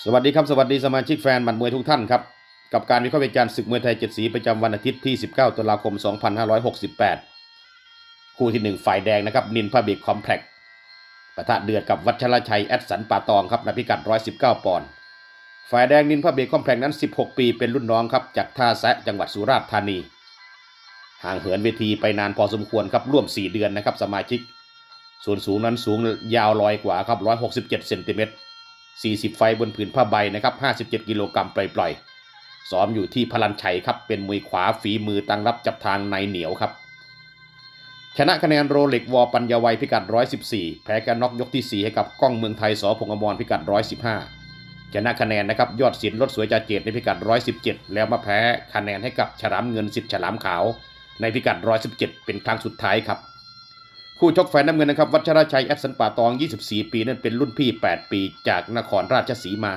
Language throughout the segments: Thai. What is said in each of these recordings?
สวัสดีครับ สวัสดีสมาชิกแฟนหมัดมวยทุกท่านครับ กับการวิเคราะห์วิจารณ์ศึกมวยไทยเจ็ดสีประจำวันอาทิตย์ที่ 19 ตุลาคม 2568 คู่ที่ 1 ฝ่ายแดงนะครับ นินพาบิกคอมเพล็กซ์ปะทะเดือดกับวัชรชัย แอดสันป่าตองครับในพิกัด 119 ปอนด์ฝ่ายแดงนินพาบิกคอมเพล็กซ์นั้น 16 ปีเป็นรุ่นน้องครับจากท่าแซะจังหวัดสุราษฎร์ธานี ห่างเหินเวทีไปนานพอสมควรครับร่วม 4 เดือนนะครับสมาชิก ส่วนสูงนั้นสูงยาวลอยกว่าครับ167เซนติเมตร 40 ไฟบนผืนผ้าใบนะครับ57 กิโลกรัมปล่อยๆ ซ้อมอยู่ที่พลันชัยครับ เป็นมวยขวาฝีมือตั้งรับจับทางในเหนียวครับ ชนะคะแนนโรเล็กวอปัญญาวัยพิกัด 114 แพ้กันน็อกยกที่ 4 ให้กับกล้องเมืองไทยสอพงอมรพิกัด 115 ชนะคะแนนนะครับยอดศิลป์ลดสวยจ่าเจตในพิกัด 117 แล้วมาแพ้คะแนนให้กับฉลามเงินสิทธิ์ฉลามขาว ในพิกัด 117 เป็นครั้งสุดท้ายครับ คู่ชกฝ่ายน้ำเงินนะครับวัชรชัยแอดสันป่าตอง 24 ปี นั่นเป็นรุ่นพี่ 8 ปี จากนครราชสีมา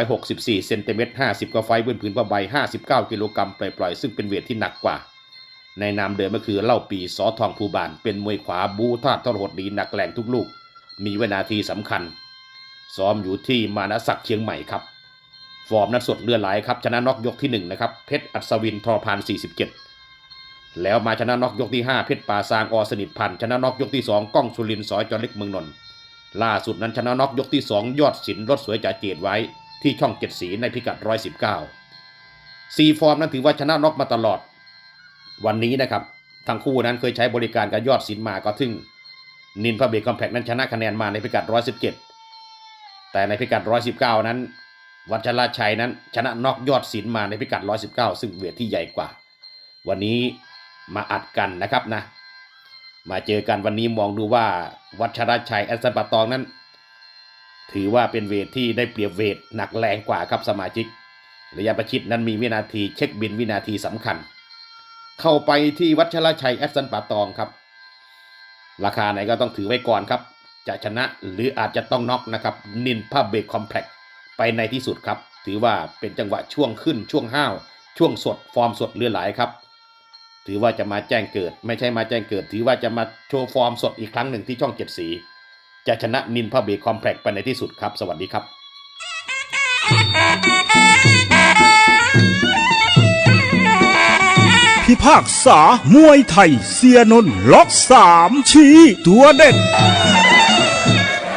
164เซนติเมตร50กว่าไฟบนผืนผ้าใบ 59 กิโลกรัมปล่อยๆ ซึ่งเป็นเวทที่หนักกว่า ในนามเดิมก็คือเล่าปีสอทองภูบาน เป็นมวยขวาบูธาตุทรหดดีหนักแรงทุกลูก มีเวนาทีสำคัญ ซ้อมอยู่ที่มานศักเชียงใหม่ครับ ฟอร์มนั้นสดเลือดไหลครับชนะน็อกยกที่1นะครับเพชรอัศวินทอพาน47 แล้วมาชนะน็อกยกที่ 5 เพชรป่าซางอสนิทพันธ์ชนะน็อกยกที่ 2 ก้องสุรินทร์สอยจอเล็กเมืองนนท์ล่าสุดนั้นชนะน็อกยกที่ 2 ยอดศิลรถสวยจ่าเจดไว้ที่ช่องเจ็ดสีในพิกัด 119สี่ฟอร์มนั้นถือว่าชนะน็อกมาตลอด วันนี้นะครับทั้งคู่นั้นเคยใช้บริการกับยอดศิลมาก็ถึงนินพาเบรกคอมแพกนั้นชนะคะแนนมาในพิกัด 117 แต่ในพิกัด 119 นั้น วัชราชัยนั้นชนะน็อกยอดศิลมาในพิกัด 119 ซึ่งเวทที่ใหญ่กว่า วันนี้ มาอัดกันนะครับนะ มาเจอกันวันนี้มองดูว่าวัชรชัยแอสซันปาตองนั้น ถือว่าเป็นเวทที่ได้เปรียบเวทหนักแรงกว่าครับสมาชิก ระยะประชิดนั้นมีวินาทีเช็คบินวินาทีสำคัญ เข้าไปที่วัชรชัยแอสซันปาตองครับ ราคาไหนก็ต้องถือไว้ก่อนครับ จะชนะหรืออาจจะต้องน็อกนะครับนินพาเบรกคอมเพล็กซ์ไปในที่สุดครับ ถือว่าเป็นจังหวะช่วงขึ้นช่วงห้าวช่วงสดฟอร์มสดเรือหลายครับ ถือว่าจะมาแจ้งเกิด ไม่ใช่มาแจ้งเกิด ถือว่าจะมาโชว์ฟอร์มสดอีกครั้งหนึ่งที่ช่องเจ็ดสี จะชนะนินพาเบรกคอมเพล็กซ์ไปในที่สุดครับ สวัสดีครับพิพากษามวยไทย เสียนนล็อกสามชี้ตัวเด็ด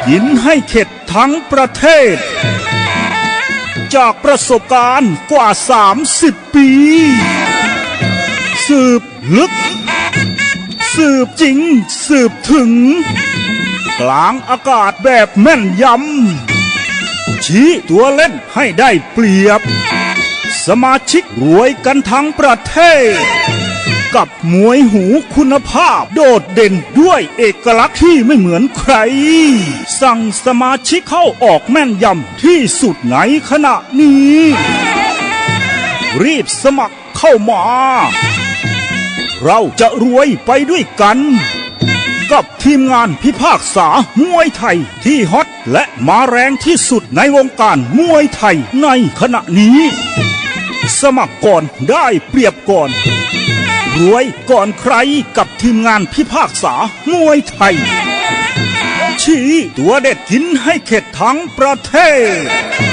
กินให้เข็ดทั้งประเทศ จากประสบการณ์กว่า 30 ปีสืบ ลึก สืบจริง สืบถึง กลางอากาศแบบแม่นยำ ชี้ตัวเล่นให้ได้เปรียบ สมาชิกรวยกันทั้งประเทศ กับมวยหูคุณภาพโดดเด่นด้วยเอกลักษณ์ที่ไม่เหมือนใคร สั่งสมาชิกเข้าออกแม่นยำที่สุดในขณะนี้ รีบสมัครเข้ามา เราจะรวยไปด้วยกัน กับทีมงานพิพากษามวยไทยที่ฮอตและมาแรงที่สุดในวงการมวยไทยในขณะนี้ สมัครก่อนได้เปรียบก่อน รวยก่อนใครกับทีมงานพิพากษามวยไทย ชี้ตัวเด็ดกินให้เข็ดทั้งประเทศ